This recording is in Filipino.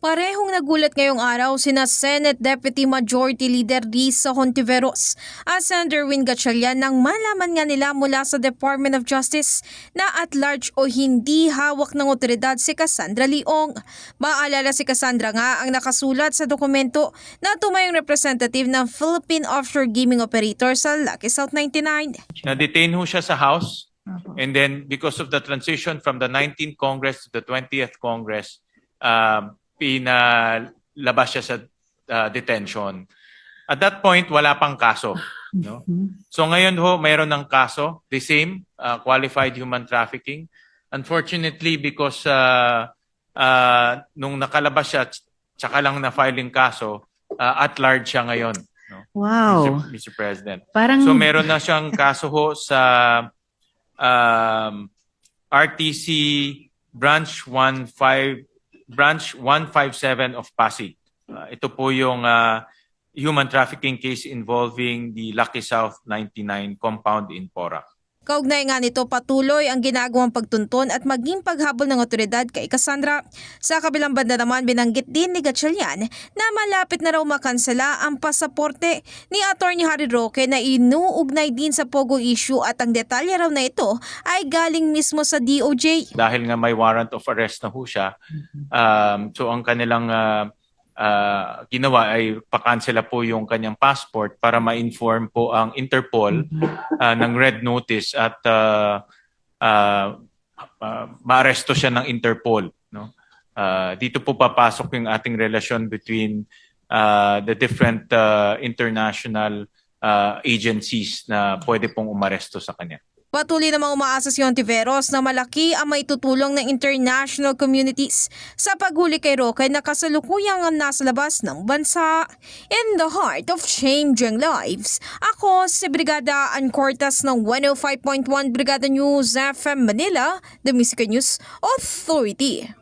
Parehong nagulat ngayong araw sina Senate Deputy Majority Leader Risa Hontiveros at Senator Win Gatchalian nang malaman nga nila mula sa Department of Justice na at large o hindi hawak ng otoridad si Cassandra Leong. Maalala si Cassandra nga ang nakasulat sa dokumento na tumayong representative ng Philippine Offshore Gaming Operator sa Lucky South 99. Na-detain ho siya sa House. And then because of the transition from the 19th Congress to the 20th Congress, um, pinalabas siya sa uh, detention. At that point, wala pang kaso. No? So ngayon ho, mayroon ng kaso, the same, uh, qualified human trafficking. Unfortunately, because uh, uh, nung nakalabas siya, tsaka lang na-filing kaso, uh, at large siya ngayon. No? Wow. Mr. Mr. President. Parang So meron na siyang kaso ho sa um, RTC branch 15 branch 157 of Pasig. Uh, ito po yung uh, human trafficking case involving the Lucky South 99 compound in Porac. Kaugnay nga nito patuloy ang ginagawang pagtuntun at maging paghabol ng otoridad kay Cassandra. Sa kabilang banda naman binanggit din ni Gatchalian na malapit na raw makansela ang pasaporte ni Atty. Harry Roque na inuugnay din sa Pogo issue at ang detalye raw na ito ay galing mismo sa DOJ. Dahil nga may warrant of arrest na ho siya, um, so ang kanilang uh, uh, ginawa ay pakansela po yung kanyang passport para ma-inform po ang Interpol uh, ng red notice at uh, uh, uh, maaresto siya ng Interpol. No? Uh, dito po papasok yung ating relasyon between uh, the different uh, international uh, agencies na pwede pong umaresto sa kanya. Patuloy namang umaasa si Ontiveros na malaki ang maitutulong ng international communities sa paghuli kay Roque na kasalukuyang nasa labas ng bansa. In the heart of changing lives, ako si Brigada Ann Cortas ng 105.1 Brigada News FM Manila, the Music News Authority.